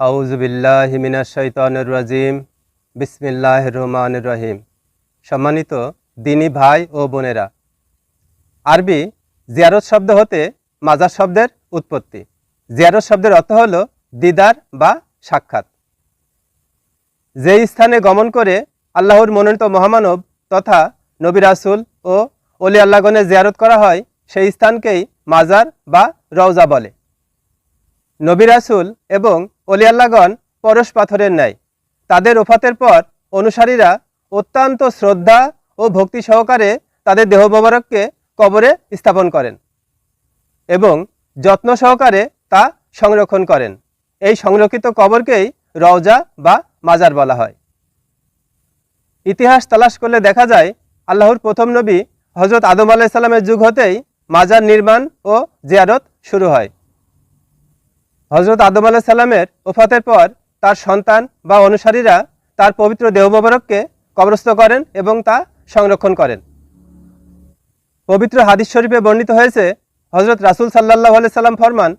আউজবিল্লাহ মিনাশাইতানুর রাজিম। বিসমিল্লাহ রহমান রহিম। সম্মানিত দিনী ভাই ও বোনেরা, আরবি জিয়ারত শব্দ হতে মাজার শব্দের উৎপত্তি। জিয়ারত শব্দের অর্থ হল দিদার বা সাক্ষাৎ। যে স্থানে গমন করে আল্লাহর মনোনীত মহামানব তথা নবী রাসুল ও অলি আল্লাহগণের জিয়ারত করা হয়, সেই স্থানকেই মাজার বা রওজা বলে। নবী রাসুল এবং অলি আল্লাহগণ পরশ পাথরের ন্যায়। তাদের ওফাতের পর অনুসারীরা অত্যন্ত শ্রদ্ধা ও ভক্তি সহকারে তাদের দেহ মোবারককে কবরে স্থাপন করেন এবং যত্ন সহকারে তা সংরক্ষণ করেন। এই সংরক্ষিত কবরকেই রওজা বা মাজার বলা হয়। ইতিহাস তালাশ করলে দেখা যায়, আল্লাহর প্রথম নবী হজরত আদম আলাইসাল্লামের যুগ হতেই মাজার নির্মাণ ও জিয়ারত শুরু হয়। হজরত আদম আলাহ সাল্লামের ওফাতের পর তার সন্তান বা অনুসারীরা তার পবিত্র দেহ মোবারককে কবরস্থ করেন এবং তা সংরক্ষণ করেন। পবিত্র হাদিস শরীফে বর্ণিত হয়েছে হজরত রাসুল সাল্লাহ সাল্লাম ফরমান,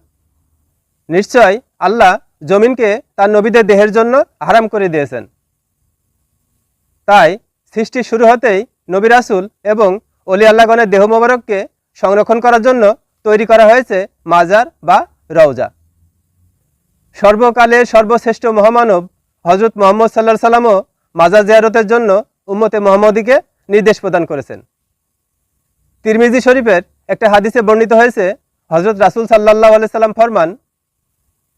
নিশ্চয় আল্লাহ জমিনকে তার নবীদের দেহের জন্য হারাম করে দিয়েছেন। তাই সৃষ্টি শুরু হতেই নবী রাসুল এবং অলি আল্লাহগণের দেহ মোবারককে সংরক্ষণ করার জন্য তৈরি করা হয়েছে মাজার বা রওজা। সর্বকালের সর্বশ্রেষ্ঠ মহামানব হজরত মোহাম্মদ সাল্লাহ সাল্লামও মাজার জিয়ারতের জন্য উম্মতে মোহাম্মদীকে নির্দেশ প্রদান করেছেন। তিরমিজি শরীফের একটা হাদিসে বর্ণিত হয়েছে হজরত রাসুল সাল্লাহ আলি সাল্লাম ফরমান,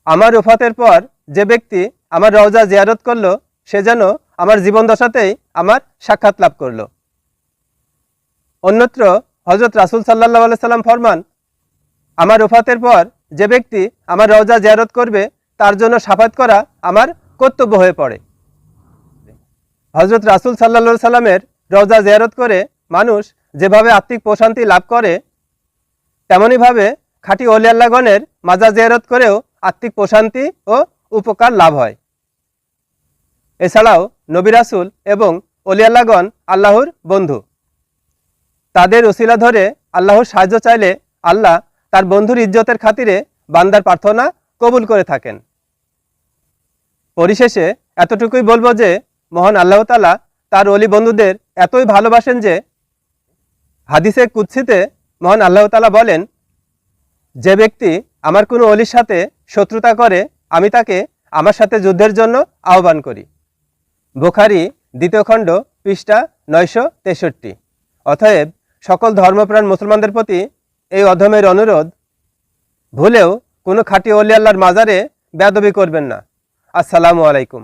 আমার উফাতের পর যে ব্যক্তি আমার রওজা জিয়ারত করল, সে যেন আমার জীবন দশাতেই আমার সাক্ষাৎ লাভ করল। অন্যত্র হজরত রাসুল সাল্লাহ আলি সাল্লাম ফরমান, আমার উফাতের পর যে ব্যক্তি আমার রওজা জিয়ারত করবে তার জন্য সাফাত করা আমার কর্তব্য হয়ে পড়ে। হজরত রাসুল সাল্লা সাল্লামের রওজা জিয়ারত করে মানুষ যেভাবে আত্মিক প্রশান্তি লাভ করে তেমনইভাবে খাঁটি অলিয়াল্লাগণের মাজা জিয়ারত করেও আত্মিক প্রশান্তি ও উপকার লাভ হয়। এছাড়াও নবী রাসুল এবং অলিয়াল্লাগণ আল্লাহর বন্ধু। তাদের ওসিলা ধরে আল্লাহর সাহায্য চাইলে আল্লাহ তার বন্ধুর ইজ্জতের খাতিরে বান্দার প্রার্থনা কবুল করে থাকেন। পরিশেষে এতটুকুই বলব যে, মহান আল্লাহ তালা তার অলি বন্ধুদের এতই ভালোবাসেন যে, হাদিসে কুৎসিতে মহান আল্লাহ তালা বলেন, যে ব্যক্তি আমার কোনো অলির সাথে শত্রুতা করে, আমি তাকে আমার সাথে যুদ্ধের জন্য আহ্বান করি। বোখারি দ্বিতীয় খণ্ড, পৃষ্ঠা নয়শো তেষট্টি। অতএব সকল ধর্মপ্রাণ মুসলমানদের প্রতি এই অধমের অনুরোধ, ভুলেও কোনো খাঁটি অলি আল্লাহর মাজারে বেদবি করবেন না। আসসালামু আলাইকুম।